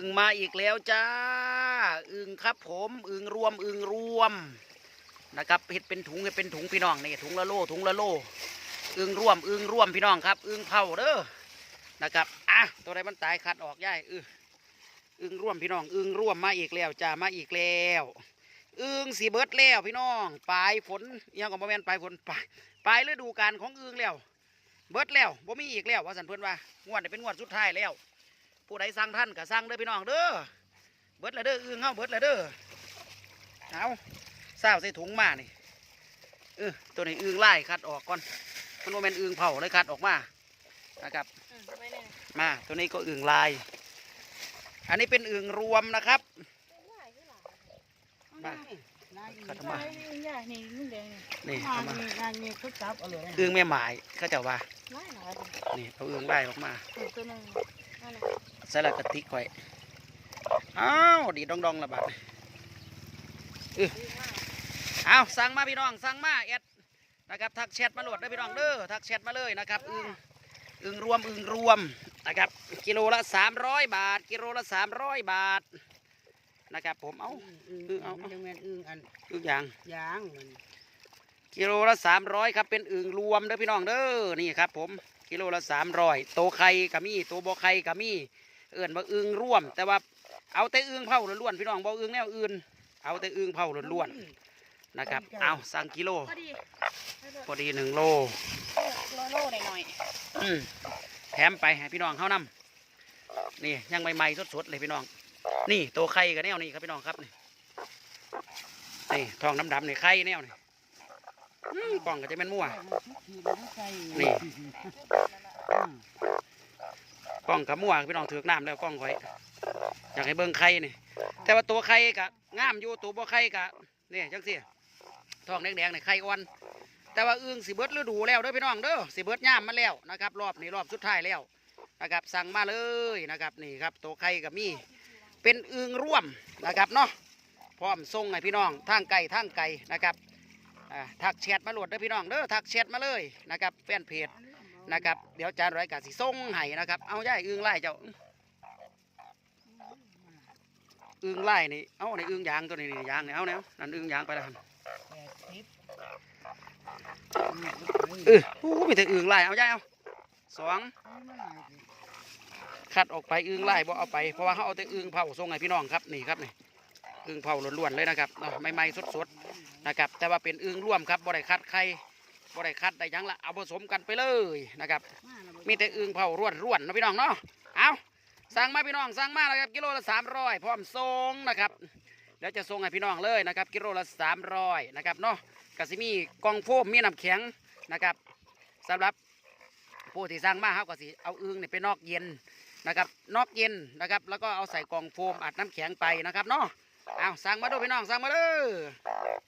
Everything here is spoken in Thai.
อึงมาอีกแล้วจ้า อึงครับผม อึงรวม อึงรวมนะครับเห็ดเป็นถุงเห็ดเป็นถุงพี่น้องนี่ถุงละโลถุงละโล อึงรวม อึงรวมพี่น้องครับ อึงเผาเด้อนะครับอะตัวใดมันตายคัดออกย่ายอึอึงรวมพี่น้อง อึงรวมมาอีกแล้วจ้ามาอีกแล้วอึงสีเบิร์ดแล้วพี่น้องปลายฝนยังของบ่แมนปลายฝนปลายปลายฤดูกาลของอึงแล้ว เบิร์ดแล้วบ่มีอีกแล้วว่าสันเพิ่อนว่างวดนี้เป็นงวดสุดท้ายแล้ว ผู้ใดสั่งท่านก็สั่งเด้อพี่น้องเด้อเบิดและเด้ออึ้งเฮาเบิดและเด้อเอาเศร้าใส่ถุงมานี่เออตัวนี้อึ้งไล่คัดออกก่อนมันว่าเป็นอึ้งเผาเลยคัดออกมานะครับอืมไม่แน่มาตัวนี้ก็อึ้งลาย อันนี้เป็นอึ้งรวมนะครับมาขัดทำไมใช่นี่ใหญ่นี่นุ่งแดงนี่นี่งาเอานมานี้งานนี้เขาจับเอาเลยอึ้งแม่หมายเขาเจะว่าหลายหลายตัวนี่เอาอึ้งไล่ออกมา อืมตัวหนึงนั่นแหละใส่ละกะติกไว้อ้าวดีดองดองๆละบาดเออเอาสั่งมาพี่น้องสั่งมาแอดนะครับทักแชทมาโหลดได้อพี่น้องเด้อทักแชทมาเลยนะครับอึงอึงรวมอึงรวมนะครับกิโลละ300บาท กิโลละ300บาทนะครับผมเอาอึ้งอึ้งเอามันยังแม่นอึ้งอันอึงอย่างยางมันกิโลละ300ครับเป็นอึงรวมเด้อพี่น้องเด้อนี่ครับผม กิโลละ300โตไข่กะมีโตบ่ไข่กะมีเอื่นว่าอึงร่วม แต่ว่าเอาแต่อึงเผาล้วนๆพี่น้องบ่อึงแนวอื่น เอาแต่อึงเผาล้วนๆนะครับ เอาสั่งกิโลพอดีให้โดดพอดีหนึ่งโลโลโลหน่อยหน่อยอืมแถมไปให้พี่น้องเขานำนี่ยังใหม่ๆสดๆเลยพี่น้อง นี่ตัวไข่กับแนวนี่ครับพี่น้องครับนี่นี่ทองดำๆนี่ไข่แนวนี่ อืมกล่องก็จะเป็นมั่ว นี่ กล้องกับมั่วพี่น้องถือกน้ำแล้วกล้องไว้อยากให้เบิ่งไข่นี่ แต่ว่าตัวไข่กะงามอยู่ตัวบ่ไข่กะนี่จังสิทองแดงๆนี่ไข่อ่อนแต่ว่าอึ่งสิเบิดฤดูแล้วเด้อพี่น้องเด้อสิเบิดย่ามมาแล้วนะครับรอบนี้รอบสุดท้ายแล้วนะครับสั่งมาเลยนะครับนี่ครับตัวไข่กับมีเป็นอึ่งร่วมนะครับเนาะพร้อมส่งให้พี่น้องทางไก่ทางไก่นะครับ ทักแชทมาหลดเด้อพี่น้องเด้อทักแชทมาเลยนะครับแฟนเพจนะครับเดี๋ยวจานร้อยกาสิส่งให้นะครับ เอาย่ายอึ้งไล่เจ้าอึ้งไล่นี่เอาในอึ้งยางตัวนี้นี่ยางเนี่ยเอาแนวนั่นอึ้งยางไปแล้วหั่นแปดสิบเออโอ้มีแต่อึ้งไล่เอาย่ายเอาสองคัดออกไปอึ้งไล่บ่เอาไปเพราะว่าเขาเอาแต่อึ้งเผาส่งให้พี่น้องครับนี่ครับนี่ อึ้งเผาล้วนๆเลยนะครับเนาะใหม่ๆสดๆนะครับ แต่ว่าเป็นอึ้งร่วมครับบ่ได้คัดใครบ่ได้คัดได้ยังละเอาผสมกันไปเลยนะครับ มีแต่อึ่งเผาร่วนร่วนๆนะพี่น้องเนาะเอาสั่งมาพี่น้องสั่งมานะครับกิโลละสามร้อยพร้อมส่งนะครับเดี๋ยวจะส่งให้พี่น้องเลยนะครับ กิโลละสามร้อยนะครับเนาะกสิมีกองโฟมมีน้ำแข็งนะครับสำหรับผู้ที่สั่งมาเขาก็สิเอาอึ่งเนี่ยไปนอกเย็นนะครับนอกเย็นนะครับ แล้วก็เอาใส่กล่องโฟมอัดน้ำแข็งไปนะครับเนาะ เอาสั่งมาดูพี่น้องสั่งมาเด้อ